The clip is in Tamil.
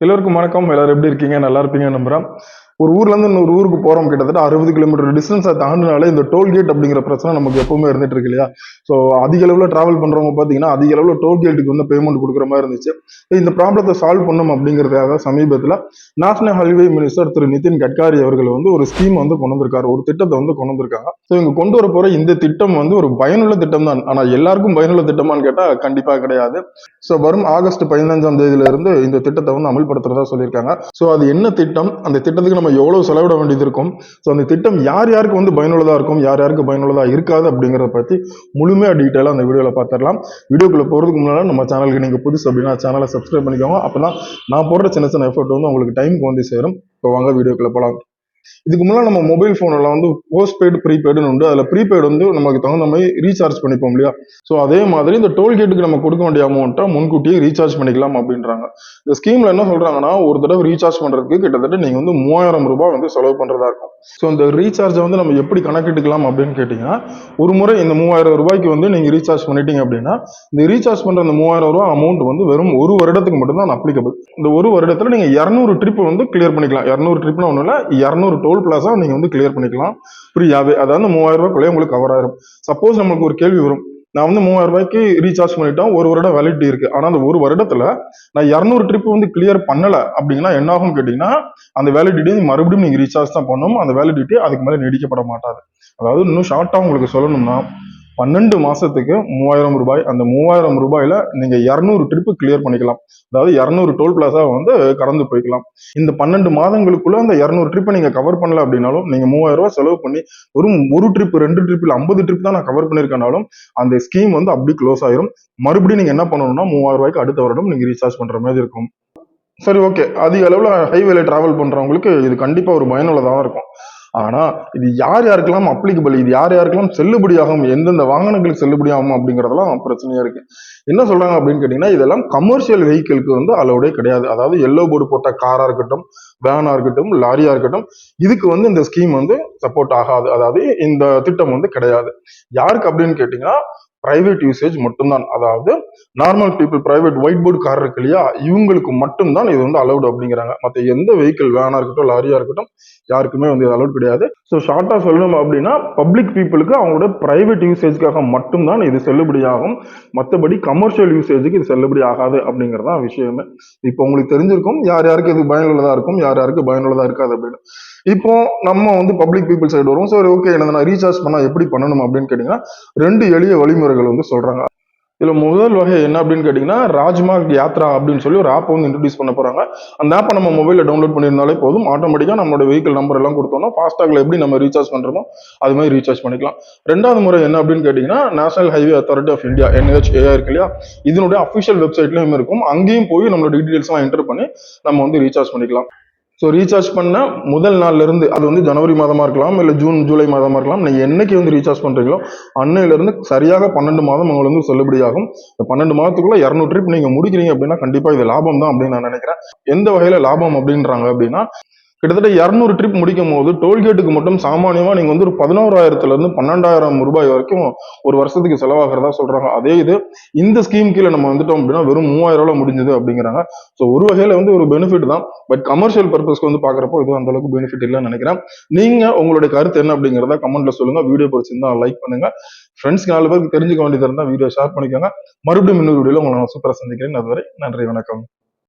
எல்லோருக்கும் வணக்கம். எல்லாரும் எப்படி இருக்கீங்க? நல்லா இருப்பீங்க நம்புறேன். ஒரு ஊர்ல இருந்து இன்னொரு ஊருக்கு போறோம் கிட்டத்தட்ட அறுபது கிலோமீட்டர் டிஸ்டன்ஸை தாண்டினாலே இந்த டோல்கேட் அப்படிங்கிற பிரச்சனை நமக்கு எப்பவுமே இருந்துட்டு இருக்கு இல்லையா? ஸோ அதிக அளவில் டிராவல் பண்றவங்க பார்த்தீங்கன்னா அதிக அளவில் டோல்கேட்டுக்கு வந்து பேமெண்ட் கொடுக்குற மாதிரி இருந்துச்சு. இந்த ப்ராப்ளத்தை சால்வ் பண்ணும் அப்படிங்கிறதுக்காக சமீபத்தில் national highway minister Thiru Nitin Gadkari அவர்கள் வந்து ஒரு ஸ்கீம் வந்து கொண்டு வந்திருக்காரு. ஒரு திட்டத்தை வந்து கொண்டு வந்திருக்காங்க. ஸோ இவங்க கொண்டு வர போற இந்த திட்டம் வந்து ஒரு பயனுள்ள திட்டம் தான் ஆனால் எல்லாருக்கும் பயனுள்ள திட்டமான்னு கேட்டால் கண்டிப்பாக கிடையாது. ஸோ வரும் ஆகஸ்ட் பதினஞ்சாம் தேதியில இருந்து இந்த திட்டத்தை வந்து அமல்படுத்துறதா சொல்லியிருக்காங்க. ஸோ அது என்ன திட்டம்? அந்த திட்டத்துக்கு நம்ம எவ்வளோ செலவிட வேண்டியது இருக்கும்? ஸோ அந்த திட்டம் யார் யாருக்கு வந்து பயனுள்ளதாக இருக்கும்? யார் யாருக்கு பயனுள்ளதாக இருக்காது அப்படிங்கிறத பற்றி முழுமையாக டீட்டெயிலாக அந்த வீடியோவில் பார்த்துடலாம் வீடியோக்குள்ளே போகிறதுக்கு முன்னால் நம்ம சேனலுக்கு நீங்கள் புதுசு அப்படின்னா சேனலை சப்ஸ்கிரைப் பண்ணிக்கோங்க. அப்போ தான் நான் போடுற சின்ன சின்ன எஃபர்ட் வந்து உங்களுக்கு டைமுக்கு வந்து சேரும். இப்போ வாங்க வீடியோக்குள்ளே போகலாம் இதுக்கு முன்னாடி நம்ம மொபைல் ஃபோனில் வந்து போஸ்ட் பெய்டு ப்ரீபெய்டுன்னு உண்டு. அதில் ப்ரீபெய்டு வந்து நமக்கு தகுந்த மாதிரி ரீசார்ஜ் பண்ணிப்போம் இல்லையா? ஸோ அதே மாதிரி இந்த டோல்கேட்டுக்கு நம்ம கொடுக்க வேண்டிய அமௌண்ட்டை முன்கூட்டியே ரீசார்ஜ் பண்ணிக்கலாம் அப்படின்றாங்க. இந்த ஸ்கீமில் என்ன சொல்கிறாங்கன்னா ஒரு தடவை ரீசார்ஜ் பண்ணுறதுக்கு கிட்டத்தட்ட நீங்கள் வந்து மூவாயிரம் ரூபாய் வந்து செலவு பண்ணுறதா இருக்கும். ஸோ இந்த ரீசார்ஜை வந்து நம்ம எப்படி கணக்கிட்டுக்கலாம் அப்படின்னு கேட்டிங்கன்னா ஒரு முறை இந்த மூவாயிரம் ரூபாய்க்கு வந்து நீங்கள் ரீசார்ஜ் பண்ணிட்டீங்க அப்படின்னா இந்த ரீசார்ஜ் பண்ணுற அந்த மூவாயிரம் ரூபாய் அமௌண்ட் வந்து வெறும் ஒரு வருடத்துக்கு மட்டும்தான் அப்ளிகபிள் இந்த ஒரு வருடத்தில் நீங்கள் இரநூறு ட்ரிப் வந்து கிளியர் பண்ணிக்கலாம். இரநூறு ட்ரிப்னா ஒன்றும் இல்லை இரநூறு டோல் பிளாஸா நீங்கள் வந்து கிளியர் பண்ணிக்கலாம். ஃப்ரீயாகவே அதாவது மூவாயிரம் ரூபாய்க்குள்ளே உங்களுக்கு கவர் ஆயிரும். சப்போஸ் நம்மளுக்கு ஒரு கேள்வி வரும். நான் வந்து மூவாயிரம் ரூபாய்க்கு ரீசார்ஜ் பண்ணிட்டோம் ஒரு வருடம் வேலிடிட்டி இருக்கு. ஆனால் அந்த ஒரு வருடத்துல நான் இரநூறு ட்ரிப் வந்து கிளியர் பண்ணல அப்படின்னா என்ன ஆகும் கேட்டீங்கன்னா அந்த வேலிடிட்டி மறுபடியும் நீங்க ரீசார்ஜ் தான் பண்ணணும். அந்த வேலிடிட்டி அதுக்கு மேலே நீடிக்கப்பட மாட்டாது. அதாவது இன்னும் ஷார்ட்டா உங்களுக்கு சொல்லணும்னா பன்னெண்டு மாசத்துக்கு மூவாயிரம் ரூபாய். அந்த மூவாயிரம் ரூபாயில நீங்க இரநூறு ட்ரிப்பு கிளியர் பண்ணிக்கலாம். அதாவது இரநூறு டோல் பிளாஸா வந்து கடந்து போய்க்கலாம். இந்த பன்னெண்டு மாதங்களுக்குள்ள அந்த இரநூறு ட்ரிப்பை நீங்க கவர் பண்ணல அப்படின்னாலும் நீங்க மூவாயிரம் ரூபாய் செலவு பண்ணி ஒரு ஒரு ட்ரிப் ரெண்டு ட்ரிப் ஐம்பது ட்ரிப் தான் நான் கவர் பண்ணிருக்கனாலும் அந்த ஸ்கீம் வந்து அப்படி க்ளோஸ் ஆயிரும். மறுபடியும் நீங்க என்ன பண்ணணும்னா மூவாயிரம் ரூபாய்க்கு அடுத்த வருடம் நீங்க ரீசார்ஜ் பண்ற மாதிரி இருக்கும். சரி ஓகே அதிக அளவுல ஹைவேல டிராவல் பண்றவங்களுக்கு இது கண்டிப்பா ஒரு பயனுள்ளதாக இருக்கும். ஆனா இது யார் யாருக்கெல்லாம் அப்ளிகபிள் இது யார் யாருக்கெல்லாம் செல்லுபடியாகும் எந்தெந்த வாகனங்களுக்கு செல்லுபடியாகும் அப்படிங்கறதெல்லாம் பிரச்சனையா இருக்கு. என்ன சொல்றாங்க அப்படின்னு கேட்டீங்கன்னா இதெல்லாம் கமர்ஷியல் வெஹிக்கிள்க்கு வந்து அளவுடே கிடையாது. அதாவது எல்லோ போர்டு போட்ட காரா இருக்கட்டும் வேனா இருக்கட்டும் லாரியா இருக்கட்டும் இதுக்கு வந்து இந்த ஸ்கீம் வந்து சப்போர்ட் ஆகாது. அதாவது இந்த திட்டம் வந்து கிடையாது. யாருக்கு அப்படின்னு கேட்டீங்கன்னா பிரைவேட் யூசேஜ் மட்டும்தான். அதாவது normal people private white board car இருக்கு இல்லையா? இவங்களுக்கு மட்டும்தான் இது வந்து அலௌடு அப்படிங்கிறாங்க. மற்ற எந்த வெஹிக்கிள் வேனா இருக்கட்டும் லாரியா இருக்கட்டும் யாருக்குமே வந்து அலௌட் கிடையாது. ஸோ ஷார்ட்டா சொல்லணும் அப்படின்னா பப்ளிக் பீப்புளுக்கு அவங்களோட பிரைவேட் யூசேஜ்க்காக மட்டும்தான் இது செல்லுபடியாகும் மற்றபடி கமர்ஷியல் யூசேஜுக்கு இது செல்லுபடி ஆகாது அப்படிங்கிறதான் விஷயமே. இப்போ உங்களுக்கு தெரிஞ்சிருக்கும் யார் யாருக்கு இது பயனுள்ளதா இருக்கும் யார் யாருக்கு பயனுள்ளதா இருக்காது அப்படின்னு. இப்போ நம்ம வந்து பப்ளிக் பீப்புள் சைடு வரும் சரி ஓகே என்ன நான் ரீசார்ஜ் பண்ணா எப்படி பண்ணணும் அப்படின்னு கேட்டீங்கன்னா ரெண்டு எளிய வழிமுறைகள் வந்து சொல்றாங்க. இதுல முதல் வகை என்ன அப்படின்னு கேட்டீங்கன்னா ராஜ்மார்க் யாத்ரா அப்படின்னு சொல்லி ஒரு ஆப் வந்து இன்ட்ரடியூஸ் பண்ண போறாங்க. அந்த ஆப்பை நம்ம மொபைலில் டவுன்லோட் பண்ணியிருந்தாலே போதும். ஆட்டோமேட்டிக்கா நம்மளோட வெஹிக்கல் நம்பர் எல்லாம் கொடுத்தோம்னா ஃபாஸ்டாக்ல எப்படி நம்ம ரீசார்ஜ் பண்றோமோ அது மாதிரி ரீசார்ஜ் பண்ணிக்கலாம். ரெண்டாவது முறை என்ன அப்படின்னு கேட்டீங்கன்னா National Highway Authority of India NHAI இருக்கு இல்லையா? இதனுடைய அஃபிஷியல் வெப்சைட்லயும் இருக்கும். அங்கேயும் போய் நம்மளோட டீடைல்ஸ் எல்லாம் என்டர் பண்ணி நம்ம வந்து ரீசார்ஜ் பண்ணிக்கலாம். ஸோ ரீசார்ஜ் பண்ண முதல் நாள்ல இருந்து அது வந்து ஜனவரி மாதமாக இருக்கலாம் இல்லை ஜூன் ஜூலை மாதமாக இருக்கலாம். நீங்கள் என்னைக்கு வந்து ரீசார்ஜ் பண்ணுறீங்களோ அன்னையிலேருந்து சரியாக பன்னெண்டு மாதம் உங்களுக்கு வந்து செல்லுபடியாகும். இந்த பன்னெண்டு மாதத்துக்குள்ள இரநூறு ட்ரிப் நீங்கள் முடிக்கிறீங்க அப்படின்னா கண்டிப்பாக இது லாபம் தான் அப்படின்னு நான் நினைக்கிறேன். எந்த வகையில் லாபம் அப்படின்றாங்க அப்படின்னா கிட்டத்தட்ட இரநூறு ட்ரிப் முடிக்கும் போது டோல்கேட்டுக்கு மட்டும் சாமானியமா நீங்க வந்து ஒரு பதினோராயிரத்துல இருந்து பன்னெண்டாயிரம் ரூபாய் வரைக்கும் ஒரு வருஷத்துக்கு செலவாகிறதா சொல்றாங்க. அதே இது இந்த ஸ்கீம் கீழே நம்ம வந்துட்டோம் அப்படின்னா வெறும் மூவாயிரம் ரூபாய் முடிஞ்சது அப்படிங்கிறாங்க. ஸோ ஒரு வகையில வந்து ஒரு பெனிஃபிட் தான். பட் கமர்ஷியல் பர்பஸ்க்கு வந்து பாக்குறப்போ இது அந்த அளவுக்கு பெனிஃபிட் இல்லைன்னு நினைக்கிறேன். நீங்க உங்களுடைய கருத்து என்ன அப்படிங்கிறத கமெண்ட்ல சொல்லுங்க. வீடியோ பிடிச்சிருந்தா லைக் பண்ணுங்க. ஃப்ரெண்ட்ஸ்க்கு நாலு பேருக்கு தெரிஞ்சுக்க வேண்டியது இருந்தால் வீடியோ ஷேர் பண்ணிக்கோங்க. மறுபடியும் இன்னொரு வீடியோ உங்களை நான் சூப்பராக சந்திக்கிறேன். அதுவரை நன்றி வணக்கம்.